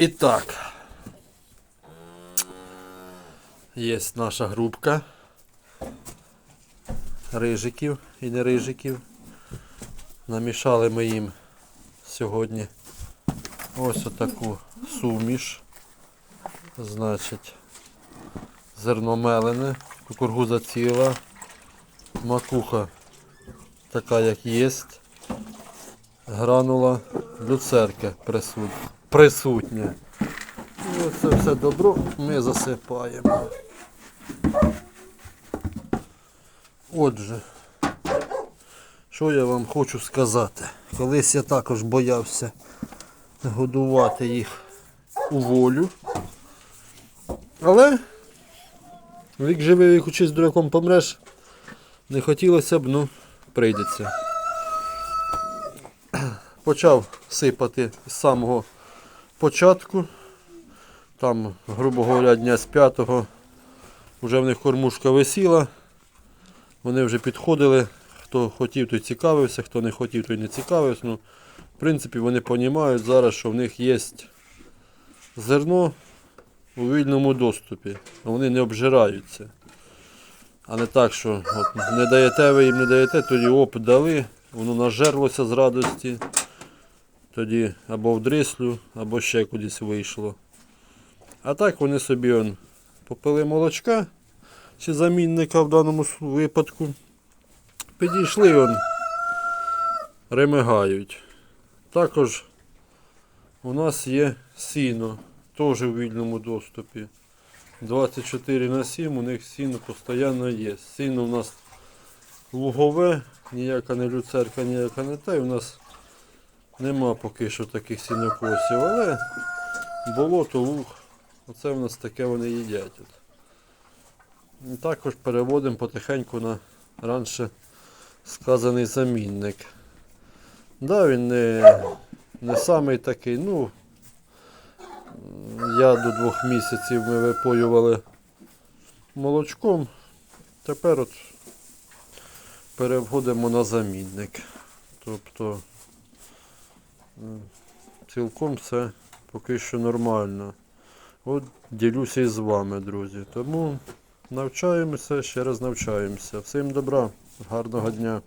І так. Є наша групка рижиків і не рижиків. Намішали ми їм сьогодні ось отаку суміш. Значить, зерно мелене, кукургуза ціла, макуха така як є. Гранула люцерки присут... присутня. І оце все добро ми засипаємо. Отже, що я вам хочу сказати. Колись я також боявся годувати їх у волю. Але вік живий, вік учись дураком помреш. Не хотілося б, ну, прийдеться. Почав сипати з самого початку. Там, грубо говоря, дня з п'ятого вже в них кормушка висіла. Вони вже підходили. Хто хотів, той цікавився, хто не хотів, той не цікавився. Ну, в принципі, вони розуміють зараз, що в них є зерно у вільному доступі. Вони не обжираються. А не так, що от, не даєте ви їм, не даєте, тоді оп дали, воно нажерлося з радості. Тоді або в дрислю, або ще кудись вийшло. А так вони собі он, попили молочка чи замінника в даному випадку. Підійшли он, ремигають. Також у нас є сіно, теж у вільному доступі. 24 на 7 у них сіно постійно є. Сіно у нас лугове, ніяка не люцерка, ніяка не та. І у нас нема поки що таких сінокосів, але болото, луг, оце в нас таке вони їдять. І також переводимо потихеньку на раніше сказаний замінник. Да, він не, не самий такий, ну, я до двох місяців ми випоювали молочком. Тепер от переводимо на замінник. Тобто цілком все поки що нормально. От ділюся із вами, друзі. Тому навчаємося, ще раз навчаємося. Всім добра, гарного дня.